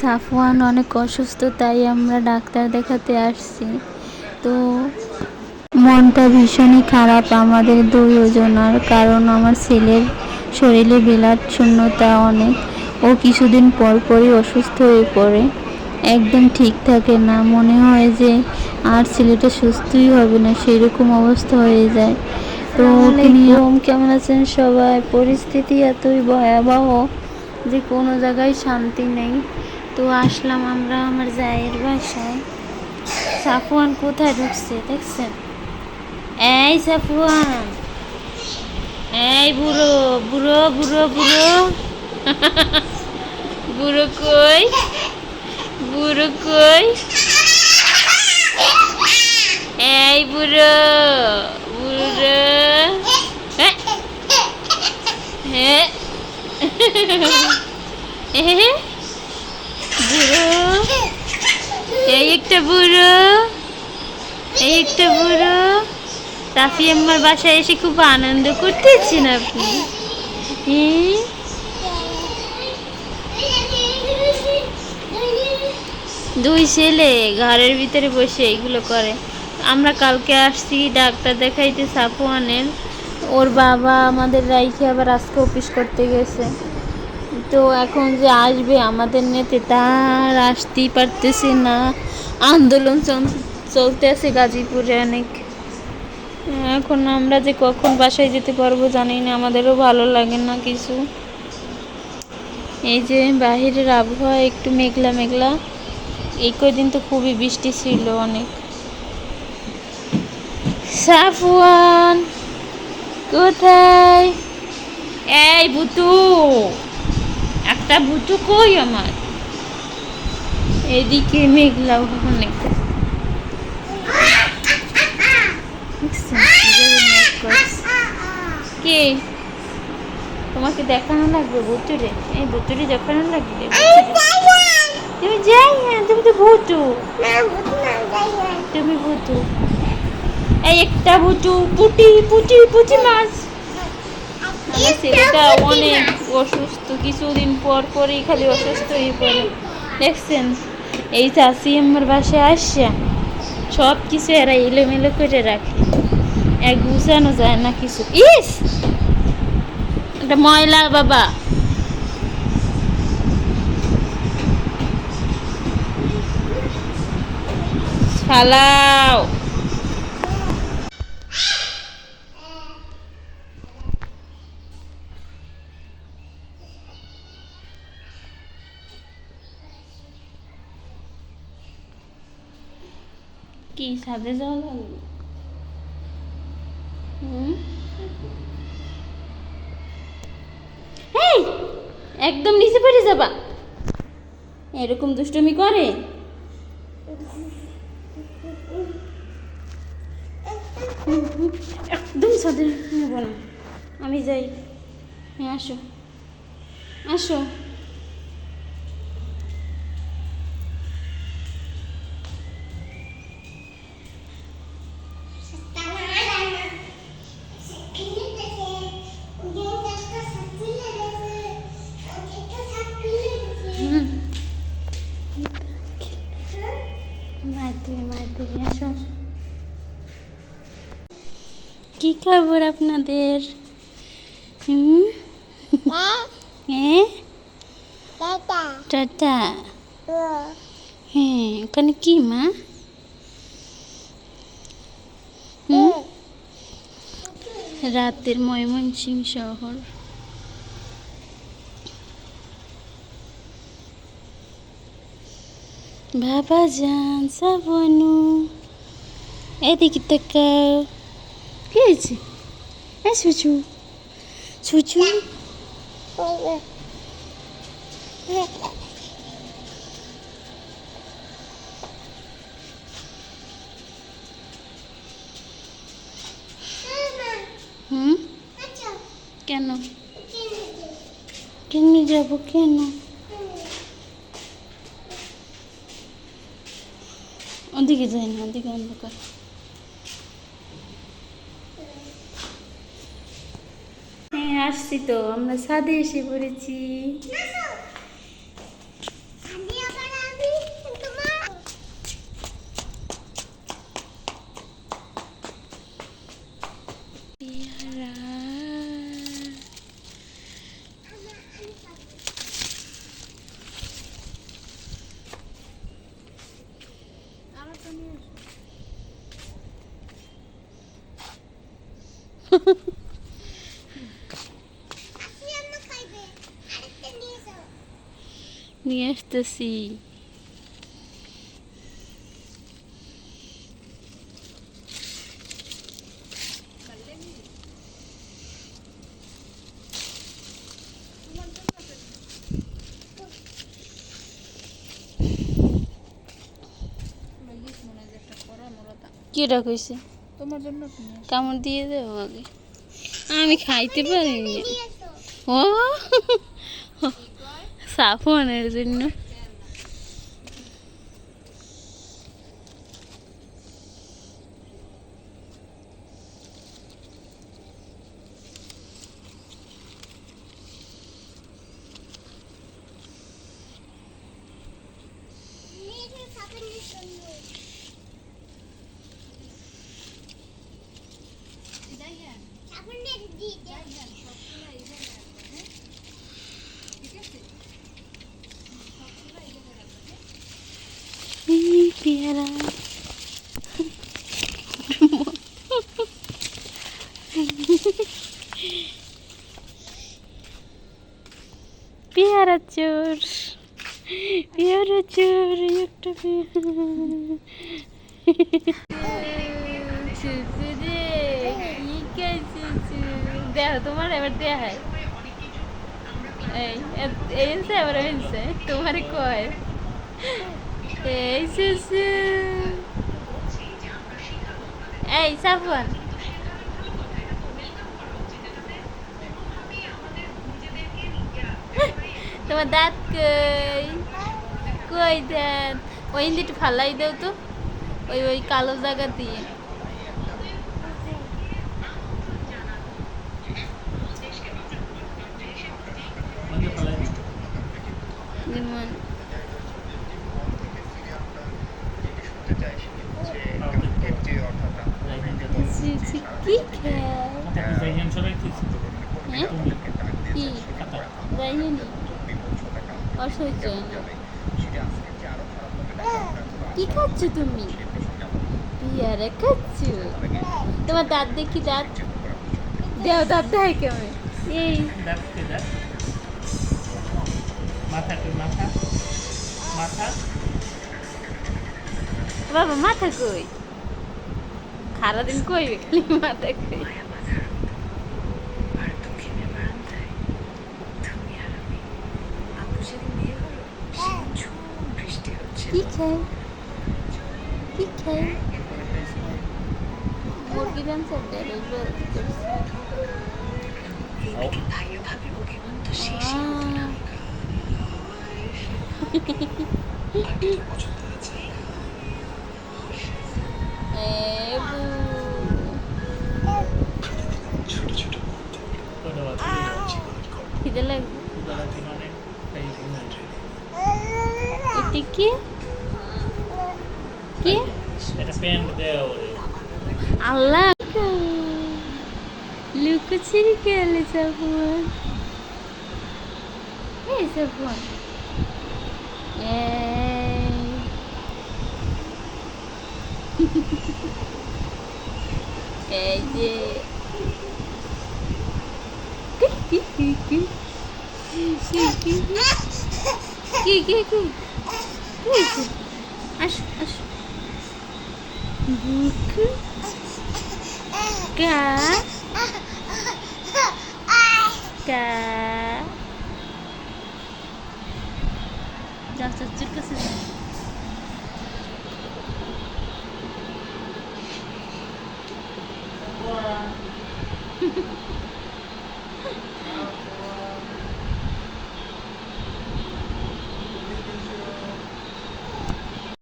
সাফওয়ান অনেক অসুস্থ, তাই আমরা ডাক্তার দেখাতে আসছি। তো মনটা ভীষণই খারাপ আমাদের দুজনার কারণ আমার ছেলের শরীরে বিলাট শূন্যতা অনেক। ও কিছুদিন পর পরই অসুস্থ হয়ে পড়ে। একদম ঠিক থাকে না, মনে হয় যে আর ছেলেটা সুস্থই হবে না সেই রকম অবস্থা হয়ে যায়। তো নিয়ম কেমন আছেন সবাই? পরিস্থিতি এতই ভয়াবহ যে কোনো জায়গায় শান্তি নেই। তো আসলাম আমরা আমার জায়ের বাসায়। সাফওয়ান কোথায় ঢুকছে দেখছেন? এই সাফওয়ান। এই বুড়ো বুড়ো বুড়ো বুড়ো। বুড়ো কই? বুড়ো কই? এই বুড়ো বুড়ো হ্যাঁ। হ্যাঁ। এহে, বুড়ো। এই একটা বুড়ো। এই একটা বুড়ো। রাফি আমার বাসায় এসে খুব আনন্দ করতেছেন আপনি? দুই ছেলে ঘরের ভিতরে বসে এইগুলো করে। আমরা কালকে আসছি, ডাক্তার দেখাইতে সাফওয়ানের ওর বাবা আমাদের রাইখে আবার আজকে অফিস করতে গেছে। তো এখন যে আসবে আমাদের নেতে তার আসতেই পারতেছে না। আন্দোলন চল- চলতে আছে গাজীপুরে অনেক। এখন আমরা যে কখন বাসায় যেতে পারব জানি না, আমাদেরও ভালো লাগে না কিছু। এই যে বাহিরের আবহাওয়া একটু মেঘলা মেঘলা। এই কয়দিন তো খুবই বৃষ্টি ছিল অনেক। সাফওয়ান, কোথায়? এই বুতু একটা বুতু কই আমার। এদিকে মেঘলা অনেক? কে? তোমাকে দেখানো লাগবে বুতুরে এই বুতুরে দেখানো লাগবে। তুমি যাই না, তুমি তো ভুতু। তুমি ভুতু। এই একটা ভুতু, পুটি পুটি পুটি মাছ। আমার ছেলেটা অনেক অসুস্থ। কিছুদিন পর পরেই খালি অসুস্থ হয়ে পড়ে। দেখছেন এই চাষি আমার বাসায় আসছে। সব কিছু এরা এলোমেলো করে রাখে। এক গুছানো যায় না কিছু। ইস! এটা ময়লা বাবা। ফালাও। কি সাদে হুম? এই, একদম নিচে পড়ে যাবা। এরকম দুষ্টমি করে? একদম সাদে নেব না। আমি যাই। হ্যাঁ আসো। আসো। খবর আপনাদের? হুম? হ্যাঁ। টাটা। হ্যাঁ। ওখানে কি মা? হুম? রাতের ময়মনসিং শহর। বাবা যান সাবনু। এদিকে তাকাও। কি হয়েছে? এ সুচু। সুচু? হুম? কেন? কেন যাব কেন? ওদিকে যাই না, ওদিকে অন্ধকার। আসছি তো আমরা সাদে এসে পড়েছি Ha ha. নিয়ে আসতেছি কি কইছে? তোমার জন্য কামড় দিয়ে দেবো আগে। আমি খাইতে পারিনি। ও? 沙发呢？就是。এই পেয়ারা চোর। পেয়ারা চোর, একটা দেখো তোমার এবার দেয়া হয় এই এই এবার তোমার কয়। এই এই সাফওয়ান তোমার দাঁত কই? কই দাঁত? ওই হিন্দিটা ফালাই দাও তো। ওই ওই কালো জায়গা দিয়ে। যেমন জি, জি, কি খায় হ্যাঁ কি? না কি খাচ্ছ তুমি? পিয়ারা খাচ্ছ? তোমার দাঁত দেখি দাঁত। দেও দাঁত দেয় কেমন এই। মাথা কই মাথা? মাথা? বাবা মাথা কই? সারাদিন কইবে খালি মাথা কই? PK. PK. Morgan said that it will. Oh. Потерикали забор. Эй, забор. Эй. Эдди. Ки-ки-ки-ки. Ки-ки-ки. Аш, аш. Cat. Just a chicken.